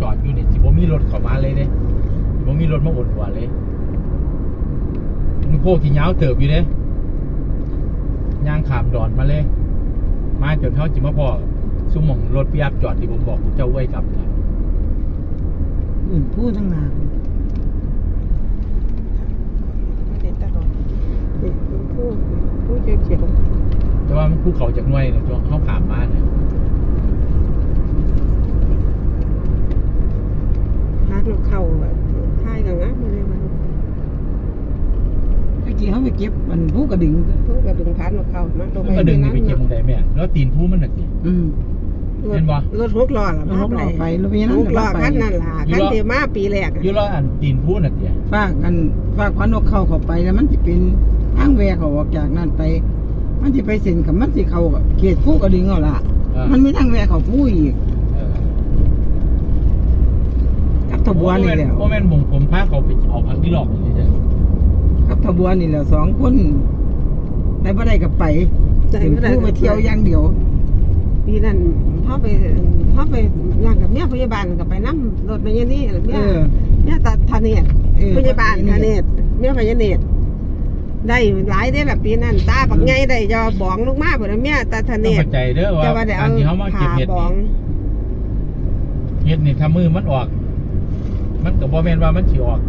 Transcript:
จอดอยู่นี่สิบ่มีรถเข้ามาเลยเด้สิบ่มีรถมาอดหัวเลยมันโคกที่ยาวเติบอยู่เด้ย่างขามดอนมาเลย มาจนเท่าจิมาพอซุ่มหมองรถพี่อัพจอดที่ผมบอกผมเจ้าไว้กลับนะอื่นพูดทั้งนานไม่ได้ตลอดนี่ผู้ผู้เขียวแต่ว่ามันภูเขาจากหน่วยเนี่ยจนเขาขามมาเนี่ย ๆร้านเราเข้าอะค่ายกันนะไม่ได้มา เมื่อ กี้เขาไปเก็บมันผู้กระดิ่งผู้กระดึงพันเราเข้ามาตรงมันก็ดึงนี่ไปเก็บมึงได้แม่แล้วตีนผู้มันหนักนี่อืมรเห็ถนบ่รถหกล้อล่ะรถหกล้อไปรถพยาบาลหกล้อไปคันนั่นล่ะคันเดียวมาปีแรกอะอยู่แล้วอันตีนผู้หนักเนี่ยฝากกันฝากควันนกเข้าเข้าไปแล้วมันจะเป็นทางแวกเขาออกจากนั่นไป มันจะไปเซ็นกับมันสิเขากับเขตผู้กระดิ่งเอาล่ะเออมันมีทางแวกเขาผู้อีกเออกับทบวนนี่แหล้วโมเมนต์ผมผมพาเขาไปเอาพักที่หลอกนี่จ้ะ กับทบวนนี่แหล้วสองคนได้บ่ได้กับไปใจถึงไม่ได้ผู้ไปเที่ยวอย่างเดียวปีนั้นพ่อไปพ่อไปนั่งกับเมียพยาบาลกับไปนั่งรถมาเยนี่เมีเอยอเมียตาทาเนตเออพยาบาลทาเนตเมียพยาเนตได้หลายได้ละปีนั้นตาบักไงได้ยอบองลูกมาเพิ่นเมียตาทาเนต้องตเข้าใจเด้อจะว่าว่าได้กาเอารที่เขามาเก็บขาเห็ดบอนี่งเห็ดนี่ถ้ามือมันออก มันก็บ่แม่นว่ามันสิออก